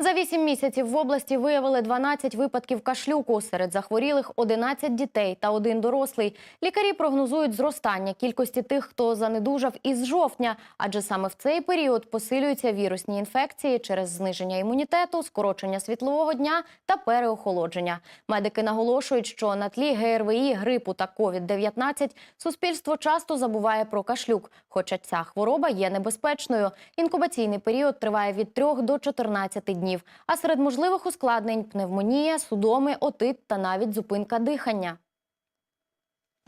За вісім місяців в області виявили 12 випадків кашлюку. Серед захворілих 11 дітей та один дорослий. Лікарі прогнозують зростання кількості тих, хто занедужав із жовтня, адже саме в цей період посилюються вірусні інфекції через зниження імунітету, скорочення світлового дня та переохолодження. Медики наголошують, що на тлі ГРВІ, грипу та COVID-19 суспільство часто забуває про кашлюк, хоча ця хвороба є небезпечною. Інкубаційний період триває від 3 до 14 днів. А серед можливих ускладнень пневмонія, судоми, отит та навіть зупинка дихання.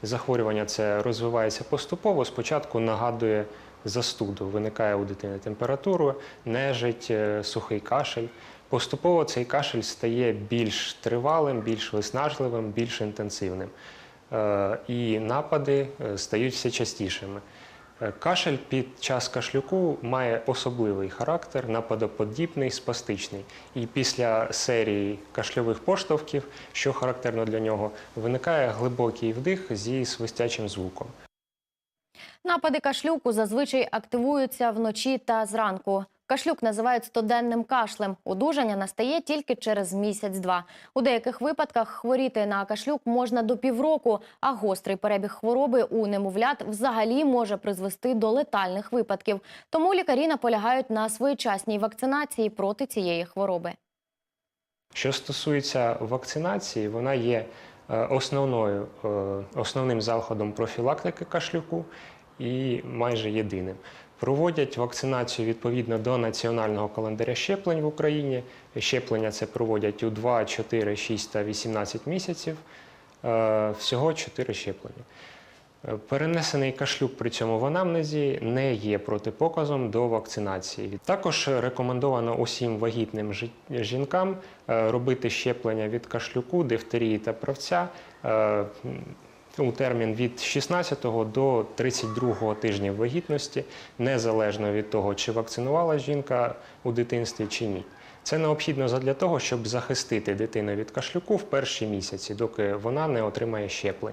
Захворювання це розвивається поступово. Спочатку нагадує застуду. Виникає у дитини температура, нежить, е, сухий кашель. Поступово цей кашель стає більш тривалим, більш виснажливим, більш інтенсивним. Е, І напади е, стають все частішими. Е, Кашель під час кашлюку має особливий характер, нападоподібний, спастичний. І після серії кашльових поштовхів, що характерно для нього, виникає глибокий вдих зі свистячим звуком. Напади кашлюку зазвичай активуються вночі та зранку. Кашлюк називають стоденним кашлем. Одужання настає тільки через місяць-два. У деяких випадках хворіти на кашлюк можна до півроку, а гострий перебіг хвороби у немовлят взагалі може призвести до летальних випадків. Тому лікарі наполягають на своєчасній вакцинації проти цієї хвороби. Що стосується вакцинації, вона є е, основною, е, основним заходом профілактики кашлюку і майже єдиним. Проводять вакцинацію відповідно до національного календаря щеплень в Україні. Щеплення це проводять у 2, 4, 6 та 18 місяців. Е, Всього 4 щеплення. Е, Перенесений кашлюк при цьому в анамнезі не є протипоказом до вакцинації. Також рекомендовано усім вагітним жінкам е, робити щеплення від кашлюку, дифтерії та правця у термін від 16 до 32 тижня вагітності, незалежно від того, чи вакцинувала жінка у дитинстві чи ні. Це необхідно для того, щоб захистити дитину від кашлюку в перші місяці, доки вона не отримає щеплень.